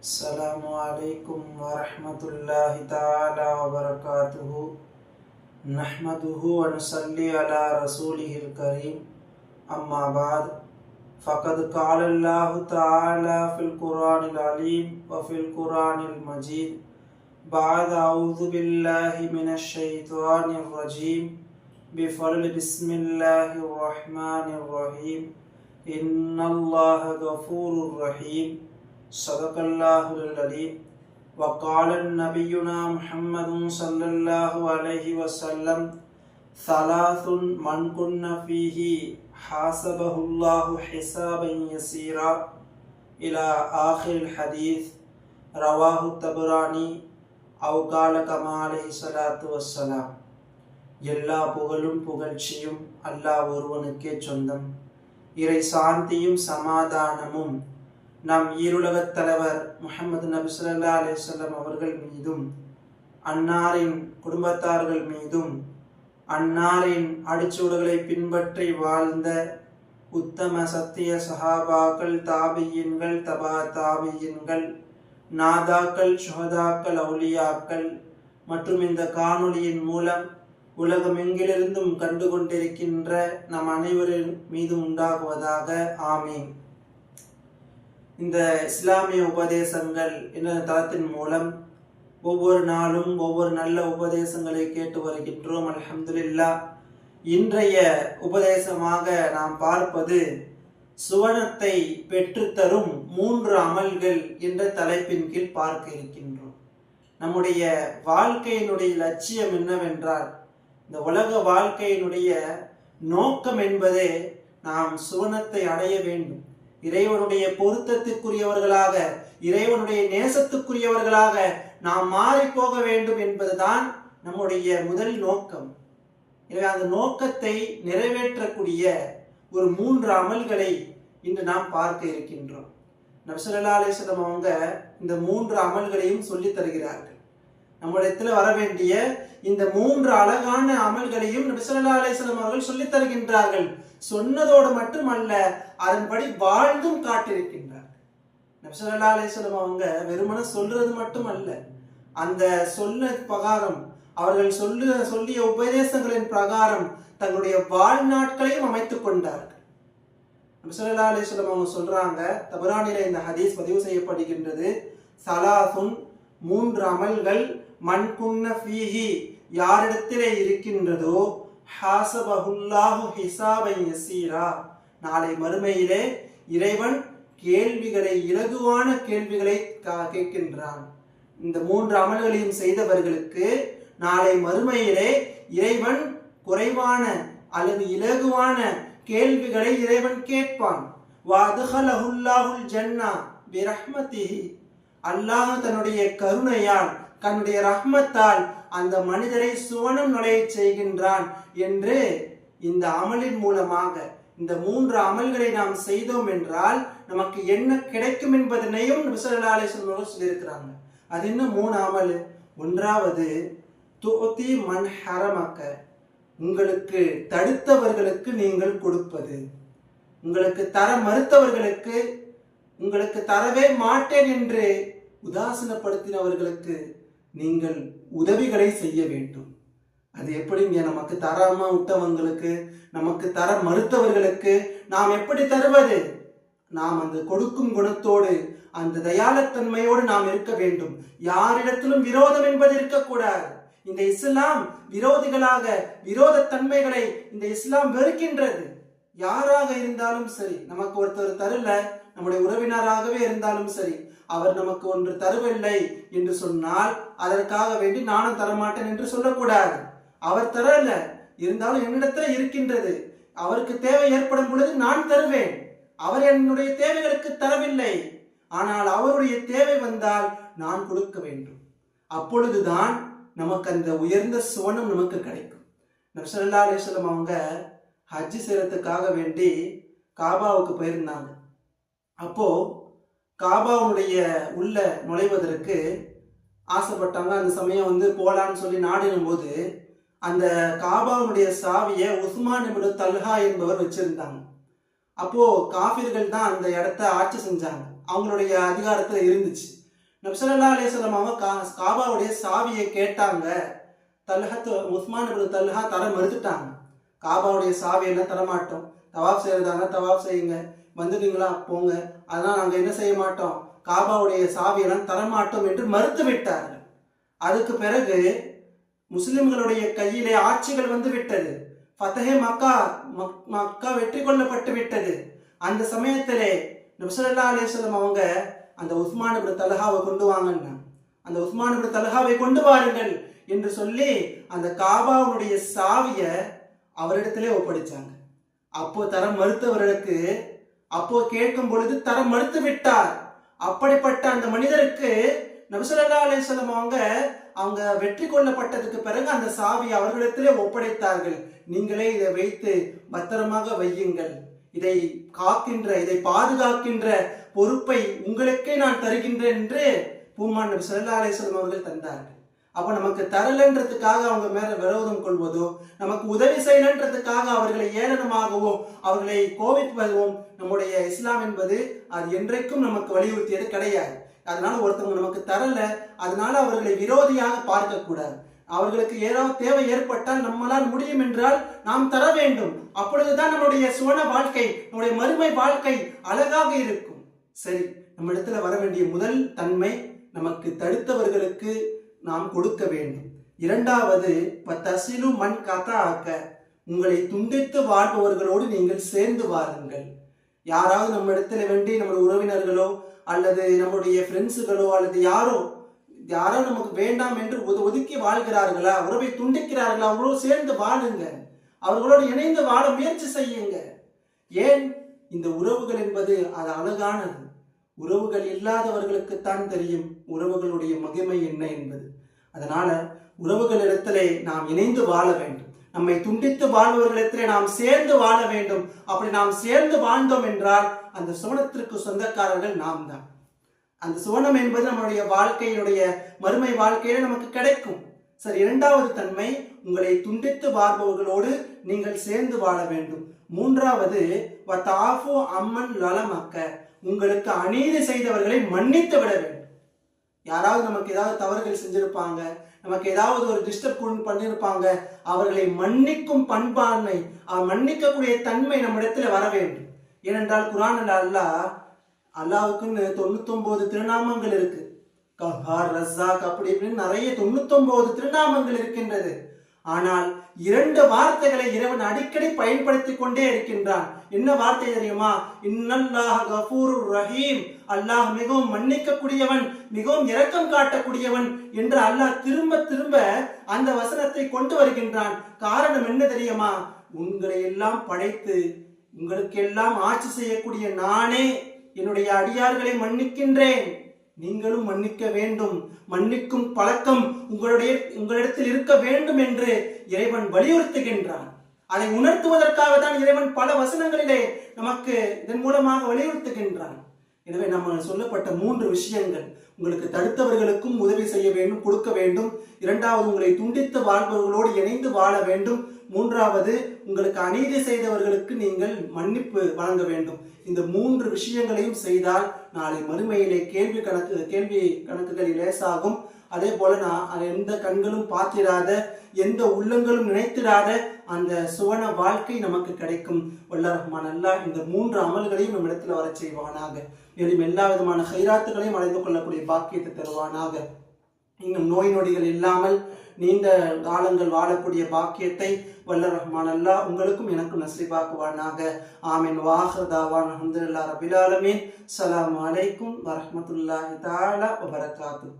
السلام عليكم ورحمة الله تعالى وبركاته نحمده ونصلي على رسوله الكريم أما بعد، فقد قال الله تعالى في القرآن العليم وفي القرآن المجيد بعد أعوذ بالله من الشيطان الرجيم بفضل بسم الله الرحمن الرحيم إن الله غفور رحيم صدق الله العليم وقال نبينا محمد صلى الله عليه وسلم ثلاث من كن فيه حاسبه الله حسابا يسيرا إلى آخر الحديث رواه الطبراني أو قال كما عليه الصلاة والسلام எல்லா புகழும் புகழ்ச்சியும் அல்லாஹ் ஒருவனுக்கே சொந்தம் இறை சாந்தியும் சமாதானமும் நம் ஈருலகத் தலைவர் முஹம்மது நபி ஸல்லல்லாஹு அவர்கள் மீதும் அன்னாரின் குடும்பத்தார்கள் மீதும் அன்னாரின் அடிச்சுவடுகளை பின்பற்றி வாழ்ந்த உத்தம சத்திய சஹாபாக்கள் தாபியின்கள் தபா தாபியின்கள் நாதாக்கள் சுஹதாக்கள் அவுலியாக்கள் மற்றும் இந்த காணொளியின் மூலம் உலகமெங்கிலிருந்தும் கண்டு கொண்டிருக்கின்ற நம் அனைவரின் மீதும் உண்டாகுவதாக ஆமீன். இந்த இஸ்லாமிய உபதேசங்கள் என்ற தளத்தின் மூலம் ஒவ்வொரு நாளும் ஒவ்வொரு நல்ல உபதேசங்களை கேட்டு வருகின்றோம் அலமதுல்லா இன்றைய உபதேசமாக நாம் பார்ப்பது சுவனத்தை பெற்றுத்தரும் மூன்று அமல்கள் என்ற தலைப்பின் கீழ் பார்க்க இருக்கின்றோம். நம்முடைய வாழ்க்கையினுடைய லட்சியம் என்னவென்றால் இந்த உலக வாழ்க்கையினுடைய நோக்கம் என்பதே நாம் சுவனத்தை அடைய வேண்டும். இறைவனுடைய பொருத்தத்துக்குரியவர்களாக இறைவனுடைய நேசத்துக்குரியவர்களாக நாம் மாறி போக வேண்டும் என்பதுதான் நம்முடைய முதல் நோக்கம். எனவே அந்த நோக்கத்தை நிறைவேற்றக்கூடிய ஒரு மூன்று அமல்களை இன்று நாம் பார்க்க இருக்கின்றோம். நபிசல்லா அலிஸ்லம் அவங்க இந்த மூன்று அமல்களையும் சொல்லி தருகிறார்கள். நம்மிடத்தில் வர வேண்டிய இந்த மூன்று அழகான அமல்களையும் நபிசல்லா அலிஸ்லம் அவர்கள் சொல்லித் தருகின்றார்கள். சொன்னதோடு மட்டுமல்ல அதன்படி வாழ்ந்தும் காட்டியிருக்கின்றார். நபிசல்லா அலிஸ்லம் அவங்க வெறுமன சொல்றது மட்டுமல்ல அந்த சொல்ல பிரகாரம் அவர்கள் சொல்லு சொல்லிய உபதேசங்களின் பிரகாரம் தங்களுடைய வாழ்நாட்களையும் அமைத்துக் கொண்டார்கள். நபிசல்லா அலிஸ்லம் அவங்க சொல்றாங்க தபரானில இந்த ஹதீஸ் பதிவு செய்யப்படுகின்றது சலாசுன் மூன்று அமல்கள் மண்குன்ன ஃபீஹி யாரிடத்திலே இருக்கின்றதோ ஹாசபஹுல்லாஹு ஹிசாபை யசீரா. நாளை மறுமையிலே இறைவன் கேள்விகளை இலகுவான கேள்விகளை கேட்கின்றான். இந்த மூன்று அமல்களையும் செய்தவர்களுக்கு நாளை மறுமையிலே இறைவன் குறைவான அல்லது இலகுவான கேள்விகளை இறைவன் கேட்பான். வாதுஹலஹுல்லாஹுல் ஜன்னா பிரஹ்மதிஹி. அல்லாஹ் தன்னுடைய கருணையால் தன்னுடைய ரஹ்மத்தால் அந்த மனிதரை சுவனம் நுழைய செய்கின்றான் என்று இந்த அமலின் மூலமாக இந்த மூன்று அமல்களை நாம் செய்தோம் என்றால் நமக்கு என்ன கிடைக்கும் என்பதனையும் விசலா அலிஸ்வர்கள் சொல்லியிருக்கிறாங்க. அது இன்னும் மூணு அமல். ஒன்றாவது தோத்தி மண் ஹரமக்க. உங்களுக்கு தடுத்தவர்களுக்கு நீங்கள் கொடுப்பது. உங்களுக்கு தர மறுத்தவர்களுக்கு உங்களுக்கு தரவே மாட்டேன் என்று உதாசீனப்படுத்தினவர்களுக்கு நீங்கள் உதவிகளை செய்ய வேண்டும். அது எப்படிங்க நமக்கு தராம விட்டவங்களுக்கு நமக்கு தர மறுத்தவர்களுக்கு நாம் எப்படி தருவது? நாம் அந்த கொடுக்கும் குணத்தோடு அந்த தயாளத்தன்மையோடு நாம் இருக்க வேண்டும். யாரிடத்திலும் விரோதம் என்பது இருக்கக்கூடாது. இந்த இஸ்லாம் விரோதிகளாக விரோத தன்மைகளை இந்த இஸ்லாம் வெறுக்கின்றது. யாராக இருந்தாலும் சரி நமக்கு ஒருத்தர் தரல நம்முடைய உறவினராகவே இருந்தாலும் சரி அவர் நமக்கு ஒன்று தருவில்லை என்று சொன்னால் அதற்காக வேண்டி நானும் தரமாட்டேன் என்று சொல்லக்கூடாது. அவர் தரல இருந்தாலும் என்னிடத்துல இருக்கின்றது. அவருக்கு தேவை ஏற்படும் பொழுது நான் தருவேன். அவர் என்னுடைய தேவைகளுக்கு தரவில்லை. ஆனால் அவருடைய தேவை வந்தால் நான் கொடுக்க வேண்டும். அப்பொழுதுதான் நமக்கு அந்த உயர்ந்த சுவனம் நமக்கு கிடைக்கும். நப்சல்லா அலிஸ்லம் அவங்க ஹஜ்ஜி செய்யறதுக்காக வேண்டி காபாவுக்கு போயிருந்தாங்க. அப்போது காபாவுடைய உள்ள நுழைவதற்கு ஆசைப்பட்டாங்க. அந்த சமயம் வந்து போலான்னு சொல்லி நாடினும் போது அந்த காபாவுடைய சாவியை உஸ்மான் இப்னு தல்ஹா என்பவர் வச்சிருந்தாங்க. அப்போ காபிர்கள் தான் அந்த இடத்த ஆட்சி செஞ்சாங்க. அவங்களுடைய அதிகாரத்துல இருந்துச்சு. நப்சல்லா அலிஸ்லாம் அவங்க கா- காபாவுடைய சாவியை கேட்டாங்க. தல்ஹத் உஸ்மான் இப்னு தல்ஹா தர மறுத்துட்டாங்க. காபாவுடைய சாவியெல்லாம் தரமாட்டோம்? தவாப் செய்யறதாங்க தவாப் செய்யுங்க. வந்துட்டீங்களா? போங்க. அதனால் நாங்கள் என்ன செய்ய மாட்டோம்? காபாவுடைய சாவியெல்லாம் தரமாட்டோம் என்று மறுத்து விட்டார்கள். அதுக்கு பிறகு முஸ்லிம்களுடைய கையிலே ஆட்சிகள் வந்து விட்டது. ஃபத்தஹே மக்கா மக்- மக்கா வெற்றி கொள்ளப்பட்டு விட்டது. அந்த சமயத்திலே நபிசல்லா அலிஸ்லாம் அவங்க அந்த உஸ்மான் இப்னு கொண்டு வாங்கன்னா அந்த உஸ்மான் இப்னு கொண்டு வாருங்கள் என்று சொல்லி அந்த காபாவுடைய சாவிய அவரிடத்திலே ஒப்படைச்சாங்க. அப்போ தர மறுத்தவர்களுக்கு அப்போ கேட்கும் பொழுது தர மறுத்து விட்டார் அப்படிப்பட்ட அந்த மனிதருக்கு நபிசல்லா அலிசல்லம் அவங்க அவங்க வெற்றி கொள்ளப்பட்டதுக்கு பிறகு அந்த சாவி அவர்களிடத்திலே ஒப்படைத்தார்கள். நீங்களே இதை வைத்து பத்திரமாக வையுங்கள். இதை காக்கின்ற இதை பாதுகாக்கின்ற பொறுப்பை உங்களுக்கே நான் தருகின்றேன் என்று பூமான் நபி சொல்லா அலைஹி அவர்கள் தந்தார்கள். அப்போ நமக்கு தரலன்றதுக்காக அவங்க மேல விரோதம் கொள்வதோ நமக்கு உதவி செய்யலன்றதுக்காக அவர்களை ஏளனமாகவோ அவர்களை கோவிப்பதுவும் நம்முடைய இஸ்லாம் என்பது அது என்றைக்கும் நமக்கு வலியுறுத்தியது கிடையாது. அதனால ஒருத்தவங்க நமக்கு தரல அதனால அவர்களை விரோதியாக பார்க்கக்கூடாது. அவர்களுக்கு ஏதாவது தேவை ஏற்பட்டால் நம்மளால் முடியும் என்றால் நாம் தர வேண்டும். அப்பொழுதுதான் நம்முடைய சுவன வாழ்க்கை நம்முடைய மறுமை வாழ்க்கை அழகாக இருக்கும். சரி நம்ம இடத்துல வர வேண்டிய முதல் தன்மை நமக்கு தடுத்தவர்களுக்கு நாம் கொடுக்க வேண்டும். இரண்டாவது தசிலு மண் கதா ஆக்க உங்களை துண்டித்து வாழ்பவர்களோடு நீங்கள் சேர்ந்து வாருங்கள். யாராவது நம்ம இடத்துல வேண்டி நம்முடைய உறவினர்களோ அல்லது நம்முடைய ஃப்ரெண்ட்ஸுகளோ அல்லது யாரோ யாரோ நமக்கு வேண்டாம் என்று ஒது- ஒதுக்கி வாழ்கிறார்களா உறவை துண்டிக்கிறார்களா அவங்களோடு சேர்ந்து வாழுங்க. அவர்களோடு இணைந்து வாழ முயற்சி செய்யுங்க. ஏன்? இந்த உறவுகள் என்பது அது அழகானது. உறவுகள் இல்லாதவர்களுக்குத்தான் தெரியும் உறவுகளுடைய மகிமை என்ன என்பது. அதனால உறவுகளிடத்திலே நாம் இணைந்து வாழ வேண்டும். நம்மை துண்டித்து வாழ்பவர்களிடத்திலே நாம் சேர்ந்து வாழ வேண்டும். அப்படி நாம் சேர்ந்து வாழ்ந்தோம் என்றால் அந்த சுவனத்திற்கு சொந்தக்காரர்கள் நாம் தான். அந்த சுவனம் என்பது நம்மளுடைய வாழ்க்கையினுடைய மறுமை வாழ்க்கையில நமக்கு கிடைக்கும். சரி இரண்டாவது தன்மை உங்களை துண்டித்து வாழ்பவர்களோடு நீங்கள் சேர்ந்து வாழ வேண்டும். மூன்றாவது அம்மன் லலமக்க. உங்களுக்கு அநீதி செய்தவர்களை மன்னித்து விட வேண்டும். யாராவது நமக்கு ஏதாவது தவறுகள் செஞ்சிருப்பாங்க நமக்கு ஏதாவது ஒரு டிஸ்டர்ப் பண்ணியிருப்பாங்க அவர்களை மன்னிக்கும் பண்பான்மை மன்னிக்கக்கூடிய தன்மை நம்மிடத்தில் வர வேண்டும். ஏனென்றால் குரான் அல்லாஹ் அல்லாவுக்குன்னு தொண்ணூத்தொன்பது திருநாமங்கள் இருக்கு. கஹார் ரஸாக் அப்படி இப்படின்னு நிறைய தொண்ணூத்தொன்பது திருநாமங்கள் இருக்கின்றது. ஆனால் இரண்டு வார்த்தைகளை இறைவன் அடிக்கடி பயன்படுத்தி கொண்டே இருக்கின்றான். என்ன வார்த்தை தெரியுமா? இன்னல்லாஹ் கபூர் ரஹீம். அல்லாஹ் மிகவும் மன்னிக்கக்கூடியவன் மிகவும் இரக்கம் காட்டக்கூடியவன் என்று அல்லாஹ் திரும்ப திரும்ப அந்த வசனத்தை கொண்டு வருகின்றான். காரணம் என்ன தெரியுமா? உங்களை எல்லாம் படைத்து உங்களுக்கெல்லாம் ஆட்சி செய்யக்கூடிய நானே என்னுடைய அடியார்களை மன்னிக்கின்றேன். நீங்களும் மன்னிக்க வேண்டும். மன்னிக்கும் பழக்கம் உங்களுடைய உங்களிடத்தில் இருக்க வேண்டும் என்று இறைவன் வலியுறுத்துகின்றான். அதை உணர்த்துவதற்காக தான் இறைவன் பல வசனங்களிலே நமக்கு இதன் மூலமாக வலியுறுத்துகின்றான். எனவே நம்ம சொல்லப்பட்ட மூன்று விஷயங்கள். உங்களுக்கு தடுத்தவர்களுக்கும் உதவி செய்ய வேண்டும் கொடுக்க வேண்டும். இரண்டாவது உங்களை துண்டித்து வாழ்பவர்களோடு இணைந்து வாழ வேண்டும். மூன்றாவது உங்களுக்கு அநீதி செய்தவர்களுக்கு நீங்கள் மன்னிப்பு வழங்க வேண்டும். இந்த மூன்று விஷயங்களையும் செய்தால் நாளை மறுமையிலே கேள்வி கணக்கு கேள்வி கணக்குகள் லேசாகும். அதே போல நான் எந்த கண்களும் பார்த்திராத எந்த உள்ளங்களும் நினைத்திராத அந்த சுவன வாழ்க்கை நமக்கு கிடைக்கும். வல்ல அல்லா இந்த மூன்று அமல்களையும் நம்ம இடத்துல வர செய்வானாக. மேலும் எல்லா விதமான ஹைராத்துகளையும் அடைந்து கொள்ளக்கூடிய பாக்கியத்தை தருவானாக. இன்னும் நோய் நொடிகள் இல்லாமல் நீண்ட காலங்கள் வாழக்கூடிய பாக்கியத்தை வல்ல ரஹ்மான் அல்லா உங்களுக்கும் எனக்கும் நசீபாக்குவானாக. ஆமீன். வாஹதாவான் அஹமதுல்லா ரபிலாலமீன் சலாம் அலைக்கும் வரமத்துல்லாஹி தாலா வபரகாத்துஹு.